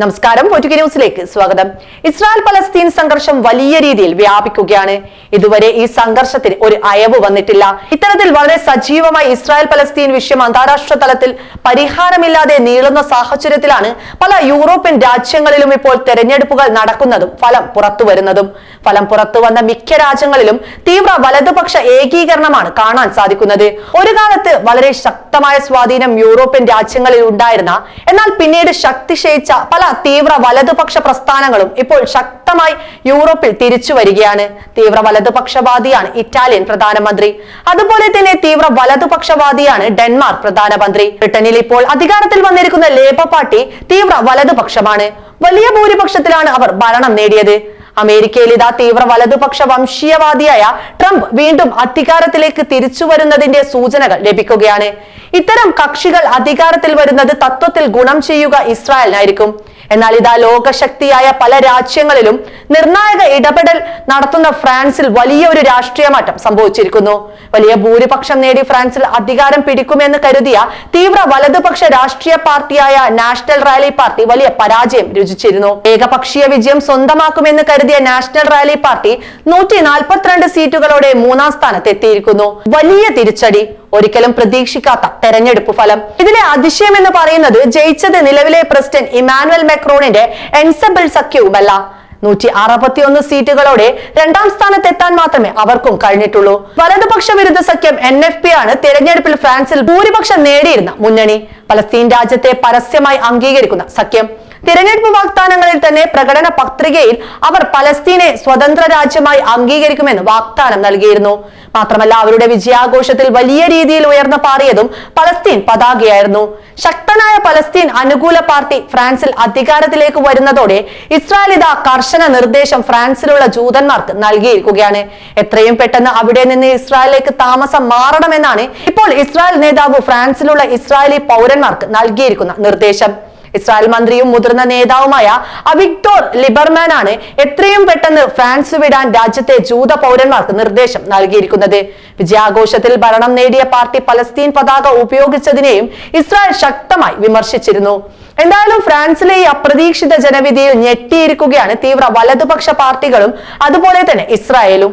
നമസ്കാരം. പൊറ്റുകി ന്യൂസിലേക്ക് സ്വാഗതം. ഇസ്രായേൽ പലസ്തീൻ സംഘർഷം വലിയ രീതിയിൽ വ്യാപിക്കുകയാണ്. ഇതുവരെ ഈ സംഘർഷത്തിന് ഒരു അയവ് വന്നിട്ടില്ല. ഇത്തരത്തിൽ വളരെ സജീവമായി ഇസ്രായേൽ പലസ്തീൻ വിഷയം അന്താരാഷ്ട്ര തലത്തിൽ പരിഹാരമില്ലാതെ നീളുന്ന സാഹചര്യത്തിലാണ് പല യൂറോപ്യൻ രാജ്യങ്ങളിലും ഇപ്പോൾ തെരഞ്ഞെടുപ്പുകൾ നടക്കുന്നതും ഫലം പുറത്തു വരുന്നതും. ഫലം പുറത്തു വന്ന മിക്ക രാജ്യങ്ങളിലും തീവ്ര വലതുപക്ഷ ഏകീകരണമാണ് കാണാൻ സാധിക്കുന്നത്. ഒരു കാലത്ത് വളരെ ശക്തമായ സ്വാധീനം യൂറോപ്യൻ രാജ്യങ്ങളിൽ ഉണ്ടായിരുന്ന എന്നാൽ പിന്നീട് ശക്തിശയിച്ച ക്ഷയിച്ച പല തീവ്ര വലതുപക്ഷ പ്രസ്ഥാനങ്ങളും ഇപ്പോൾ ശക്തമായി യൂറോപ്പിൽ തിരിച്ചു വരികയാണ്. തീവ്ര വലതുപക്ഷവാദിയാണ് ഇറ്റാലിയൻ പ്രധാനമന്ത്രി. അതുപോലെ തന്നെ തീവ്ര വലതുപക്ഷവാദിയാണ് ഡെൻമാർക്ക് പ്രധാനമന്ത്രി. ബ്രിട്ടനിൽ ഇപ്പോൾ അധികാരത്തിൽ വന്നിരിക്കുന്ന ലേബർ പാർട്ടി തീവ്ര വലതുപക്ഷമാണ്. വലിയ ഭൂരിപക്ഷത്തിലാണ് അവർ ഭരണം നേടിയത്. അമേരിക്കയിൽ ഇതാ തീവ്ര വലതുപക്ഷ വംശീയവാദിയായ ട്രംപ് വീണ്ടും അധികാരത്തിലേക്ക് തിരിച്ചു വരുന്നതിന്റെ സൂചനകൾ ലഭിക്കുകയാണ്. ഇത്തരം കക്ഷികൾ അധികാരത്തിൽ വരുന്നത് തത്വത്തിൽ ഗുണം ചെയ്യുക ഇസ്രായേലിനായിരിക്കും. എന്നാൽ ഇതാ ലോകശക്തിയായ പല രാജ്യങ്ങളിലും നിർണായക ഇടപെടൽ നടത്തുന്ന ഫ്രാൻസിൽ വലിയ ഒരു രാഷ്ട്രീയ മാറ്റം സംഭവിച്ചിരിക്കുന്നു. വലിയ ഭൂരിപക്ഷം നേടി ഫ്രാൻസിൽ അധികാരം പിടിക്കുമെന്ന് കരുതിയ തീവ്ര വലതുപക്ഷ രാഷ്ട്രീയ പാർട്ടിയായ നാഷണൽ റാലി പാർട്ടി വലിയ പരാജയം രുചിച്ചിരുന്നു. ഏകപക്ഷീയ വിജയം സ്വന്തമാക്കുമെന്ന് കരുതിയ നാഷണൽ റാലി പാർട്ടി നൂറ്റി നാൽപ്പത്തിരണ്ട് സീറ്റുകളോടെ മൂന്നാം സ്ഥാനത്ത് എത്തിയിരിക്കുന്നു വലിയ തിരിച്ചടി. ഒരിക്കലും പ്രതീക്ഷിക്കാത്ത തെരഞ്ഞെടുപ്പ് ഫലം. ഇതിലെ അതിശയം എന്ന് പറയുന്നത് ജയിച്ചത് നിലവിലെ പ്രസിഡന്റ് ഇമാനുവൽ മെക്രോണിന്റെ എൻസബിൾ സഖ്യവുമല്ല. നൂറ്റി അറുപത്തിയൊന്ന് സീറ്റുകളോടെ രണ്ടാം സ്ഥാനത്തെത്താൻ മാത്രമേ അവർക്കും കഴിഞ്ഞിട്ടുള്ളൂ. വലതുപക്ഷ വിരുദ്ധ സഖ്യം എൻ എഫ് പി ആണ് തിരഞ്ഞെടുപ്പിൽ ഫ്രാൻസിൽ ഭൂരിപക്ഷം നേടിയിരുന്ന മുന്നണി. പലസ്തീൻ രാജ്യത്തെ പരസ്യമായി അംഗീകരിക്കുന്ന സഖ്യം. തിരഞ്ഞെടുപ്പ് വാഗ്ദാനങ്ങളിൽ തന്നെ പ്രകടന പത്രികയിൽ അവർ പലസ്തീനെ സ്വതന്ത്ര രാജ്യമായി അംഗീകരിക്കുമെന്ന് വാഗ്ദാനം നൽകിയിരുന്നു. മാത്രമല്ല അവരുടെ വിജയാഘോഷത്തിൽ വലിയ രീതിയിൽ ഉയർന്നു പാറിയതും പലസ്തീൻ പതാകയായിരുന്നു. ശക്തനായ പലസ്തീൻ അനുകൂല പാർട്ടി ഫ്രാൻസിൽ അധികാരത്തിലേക്ക് വരുന്നതോടെ ഇസ്രായേൽ ഇതാ കർശന നിർദ്ദേശം ഫ്രാൻസിലുള്ള ജൂതന്മാർക്ക് നൽകിയിരിക്കുകയാണ്. എത്രയും പെട്ടെന്ന് അവിടെ നിന്ന് ഇസ്രായേലിലേക്ക് താമസം മാറണമെന്നാണ് ഇപ്പോൾ ഇസ്രായേൽ നേതാവ് ഫ്രാൻസിലുള്ള ഇസ്രായേലി പൗരന്മാർക്ക് നൽകിയിരിക്കുന്ന നിർദ്ദേശം. ഇസ്രായേൽ മന്ത്രിയും മുതിർന്ന നേതാവുമായ അവിക്ടോർ ലിബർമാൻ ആണ് എത്രയും പെട്ടെന്ന് ഫ്രാൻസ് വിടാൻ രാജ്യത്തെ ജൂത പൗരന്മാർക്ക് നിർദ്ദേശം നൽകിയിരിക്കുന്നത്. വിജയാഘോഷത്തിൽ ഭരണം നേടിയ പാർട്ടി പലസ്തീൻ പതാക ഉപയോഗിച്ചതിനെയും ഇസ്രായേൽ ശക്തമായി വിമർശിച്ചിരുന്നു. എന്തായാലും ഫ്രാൻസിലെ ഈ അപ്രതീക്ഷിത ജനവിധിയിൽ ഞെട്ടിയിരിക്കുകയാണ് തീവ്ര വലതുപക്ഷ പാർട്ടികളും അതുപോലെ തന്നെ ഇസ്രായേലും.